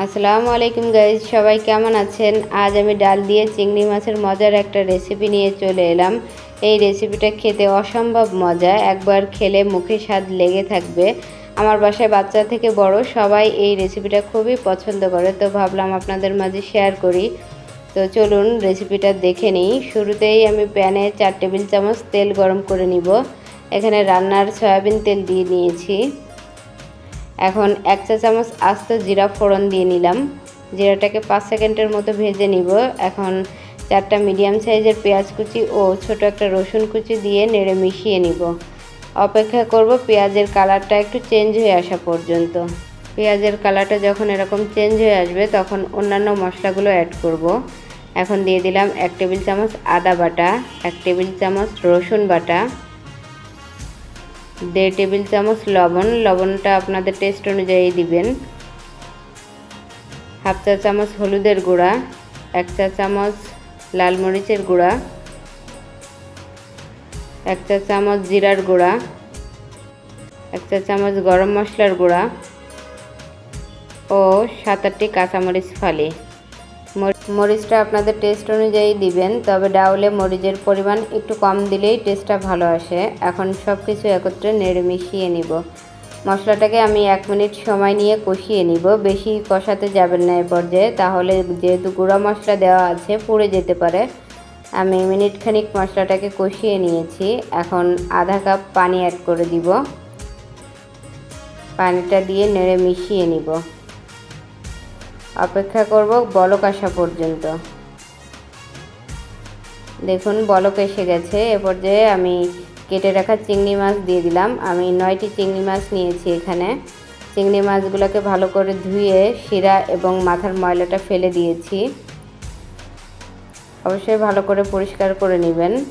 আসসালামু আলাইকুম গাইজ সবাই কেমন আছেন? আজ আমি ডাল দিয়ে চিংড়ি মাছের মজার একটা রেসিপি নিয়ে চলে এলাম। এই রেসিপিটা খেতে অসম্ভব মজা, একবার খেলে মুখে স্বাদ লেগে থাকবে। আমার বাসায় বাচ্চা থেকে বড়, সবাই এই রেসিপিটা খুবই পছন্দ করে, তো ভাবলাম আপনাদের মাঝে শেয়ার করি। তো চলুন রেসিপিটা দেখে নিই। শুরুতেই আমি প্যানে চার টেবিল চামচ তেল গরম করে নিব। এখানে রান্নার সয়াবিন তেল দিয়ে নিয়েছি। এখন এক চা চামচ আস্ত জিরা ফোড়ন দিয়ে নিলাম। জিরাটাকে পাঁচ সেকেন্ডের মতো ভেজে নিব। এখন চারটা মিডিয়াম সাইজের পেঁয়াজ কুচি ও ছোট একটা রসুন কুচি দিয়ে নেড়ে মিশিয়ে নিব। অপেক্ষা করব পেঁয়াজের কালারটা একটু চেঞ্জ হয়ে আসা পর্যন্ত। পেঁয়াজের কালারটা যখন এরকম চেঞ্জ হয়ে আসবে তখন অন্যান্য মশলাগুলো অ্যাড করব। এখন দিয়ে দিলাম এক টেবিল চামচ আদা বাটা, এক টেবিল চামচ রসুন বাটা দেড় টেবিল চামচ লবণ, লবণটা আপনাদের টেস্ট অনুযায়ী দিবেন। হাফ চা চামচ হলুদের গুঁড়া, এক চা চামচ লাল মরিচের গুঁড়া, এক চা চামচ জিরার গুঁড়া, এক চা চামচ গরম মশলার গুঁড়া ও সাত আটটি কাঁচামরিচ ফালি। মরিচটা আপনাদের টেস্ট অনুযায়ী দিবেন, তবে ডাউলে মরিচের পরিমাণ একটু কম দিলেই টেস্টটা ভালো আসে। এখন সব কিছু একত্রে নেড়ে মিশিয়ে নিব। মশলাটাকে আমি এক মিনিট সময় নিয়ে কষিয়ে নিব। বেশি কষাতে যাবেন না এ পর্যায়ে, তাহলে যেহেতু গুঁড়া মশলা দেওয়া আছে, পুড়ে যেতে পারে। আমি মিনিট খানিক মশলাটাকে কষিয়ে নিয়েছি। এখন আধা কাপ পানি অ্যাড করে দিব। পানিটা দিয়ে নেড়ে মিশিয়ে নিব। অপেক্ষা করব বলক আসা পর্যন্ত। দেখুন, বলক এসে গেছে। এ পর্যায়ে আমি কেটে রাখা চিংড়ি মাছ দিয়ে দিলাম। আমি নয়টি চিংড়ি মাছ নিয়েছি এখানে। চিংড়ি মাছগুলোকে ভালো করে ধুয়ে, শিরা এবং মাথার ময়লাটা ফেলে দিয়েছি। অবশ্যই ভালো করে পরিষ্কার করে নেবেন।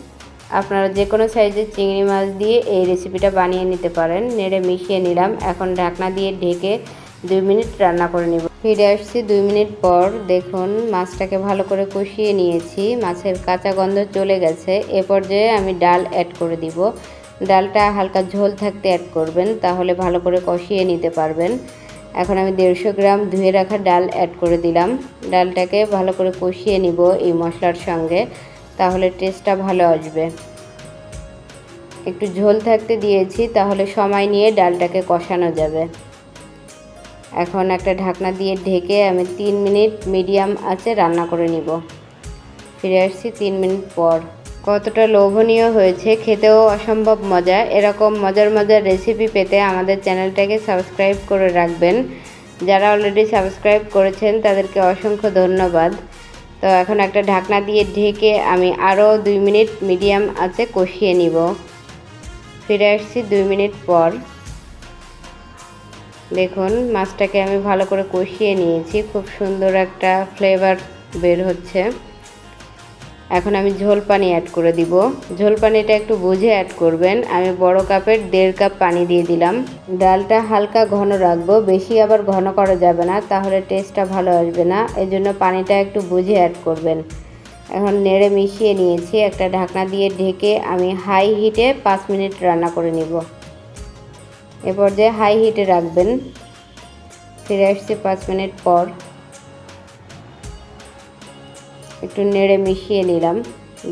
আপনারা যে কোনো সাইজের চিংড়ি মাছ দিয়ে এই রেসিপিটা বানিয়ে নিতে পারেন। নেড়ে মিশিয়ে নিলাম। এখন ঢাকনা দিয়ে ঢেকে দুই মিনিট রান্না করে নিব। ফিরে আসছি দুই মিনিট পর। দেখুন, মাছটাকে ভালো করে কষিয়ে নিয়েছি। মাছের কাঁচা গন্ধ চলে গেছে। এ পর্যায়ে আমি ডাল অ্যাড করে দিব। ডালটা হালকা ঝোল থাকতে অ্যাড করবেন, তাহলে ভালো করে কষিয়ে নিতে পারবেন। এখন আমি দেড়শো গ্রাম ধুয়ে রাখা ডাল অ্যাড করে দিলাম। ডালটাকে ভালো করে কষিয়ে নিব এই মশলার সঙ্গে, তাহলে টেস্টটা ভালো আসবে। একটু ঝোল থাকতে দিয়েছি, তাহলে সময় নিয়ে ডালটাকে কষানো যাবে। এখন একটা ঢাকনা দিয়ে ঢেকে আমি তিন মিনিট মিডিয়াম আছে রান্না করে নিব। ফিরে আসছি তিন মিনিট পর। কতটা লোভনীয় হয়েছে, খেতেও অসম্ভব মজা। এরকম মজার মজার রেসিপি পেতে আমাদের চ্যানেলটাকে সাবস্ক্রাইব করে রাখবেন। যারা অলরেডি সাবস্ক্রাইব করেছেন, তাদেরকে অসংখ্য ধন্যবাদ। তো এখন একটা ঢাকনা দিয়ে ঢেকে আমি আরও দুই মিনিট মিডিয়াম আছে কষিয়ে নিব। ফিরে আসছি দুই মিনিট পর। দেখুন, মাছটাকে আমি ভালো করে কষিয়ে নিয়েছি। খুব সুন্দর একটা ফ্লেভার বের হচ্ছে। এখন আমি ঝোল পানি অ্যাড করে দিব। ঝোল পানিটা একটু বুঝে অ্যাড করবেন। আমি বড় কাপের দেড় কাপ পানি দিয়ে দিলাম। ডালটা হালকা ঘন রাখব। বেশি আবার ঘন করা যাবে না, তাহলে টেস্টটা ভালো আসবে না। এই জন্য পানিটা একটু বুঝে অ্যাড করবেন। এখন নেড়ে মিশিয়ে নিয়েছি। একটা ঢাকনা দিয়ে ঢেকে আমি হাই হিটে পাঁচ মিনিট রান্না করে নিব। এ পর্যায়ে হাই হিটে রাখবেন। ফিরে আসছি পাঁচ মিনিট পর। একটু নেড়ে মিশিয়ে নিলাম।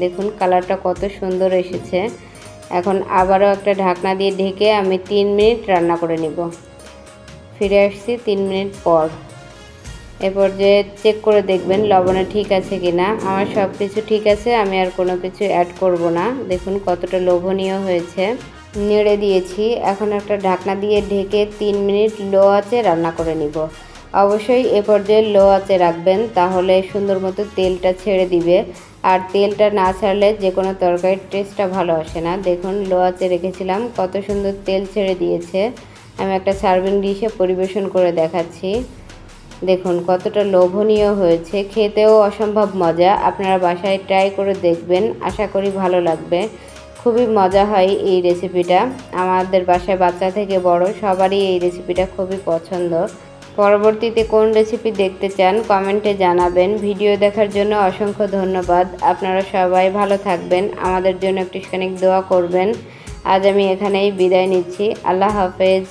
দেখুন কালারটা কত সুন্দর এসেছে। এখন আবারও একটা ঢাকনা দিয়ে ঢেকে আমি তিন মিনিট রান্না করে নিব। ফিরে আসছি তিন মিনিট পর। এ পর্যায়ে চেক করে দেখবেন লবণে ঠিক আছে কি না আমার সব কিছু ঠিক আছে, আমি আর কোনো কিছু অ্যাড করব না। দেখুন, কতটা লোভনীয় হয়েছে। নেড়ে দিয়েছি। এখন একটা ঢাকনা দিয়ে ঢেকে তিন মিনিট লো আঁচে রান্না করে নিব। অবশ্যই এ পর্যায়ে লো আঁচে রাখবেন, তাহলে সুন্দর মতো তেলটা ছেড়ে দিবে। আর তেলটা না ছাড়লে যে কোনো তরকারির টেস্টটা ভালো আসে না। দেখুন, লো আঁচে রেখেছিলাম, কত সুন্দর তেল ছেড়ে দিয়েছে। আমি একটা সার্ভিং ডিশে পরিবেশন করে দেখাচ্ছি। দেখুন, কতটা লোভনীয় হয়েছে। খেতেও অসম্ভব মজা। আপনারা বাসায় ট্রাই করে দেখবেন। আশা করি ভালো লাগবে। খুবই মজা হয় এই রেসিপিটা আমাদের বাসায় বাচ্চা থেকে বড়, সবারই এই রেসিপিটা খুবই পছন্দ। পরবর্তীতে কোন রেসিপি দেখতে চান কমেন্টে জানাবেন। ভিডিও দেখার জন্য অসংখ্য ধন্যবাদ। আপনারা সবাই ভালো থাকবেন। আমাদের জন্য একটুখানি দোয়া করবেন। আজ আমি এখানেই বিদায় নিচ্ছি। আল্লাহ হাফেজ।